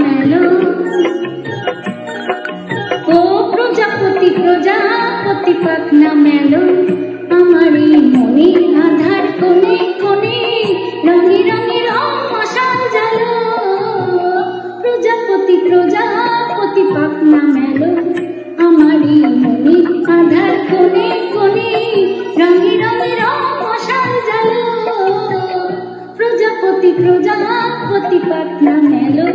মেলো। ও প্রজাপতি প্রজাপতি পাখনা মেলো। আমার এই মনে আধার কোণে কোণে রঙে রঙে রং মশাল জালো। প্রজাপতি প্রজাপতি পাখনা মেলো। আমার এই মনে আধার কোণে কোণে রঙে রঙে রং মশাল জালো। প্রজাপতি প্রজাপতি পাখনা মেলো।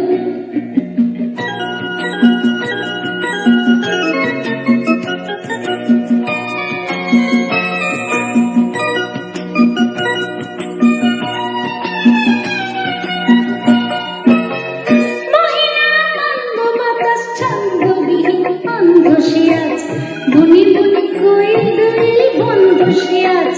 মহিনানন্দ বাতাস সে আজ। বন্ধ সে আজ।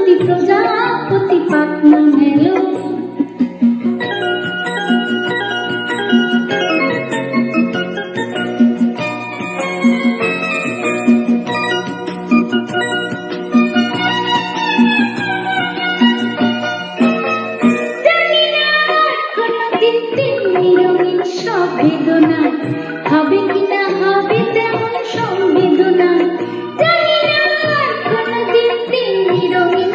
প্রজাপতি প্রজাপতি পাখনা মেলো বেদনা সংবেদনা জানি না কোনদিন রঙিন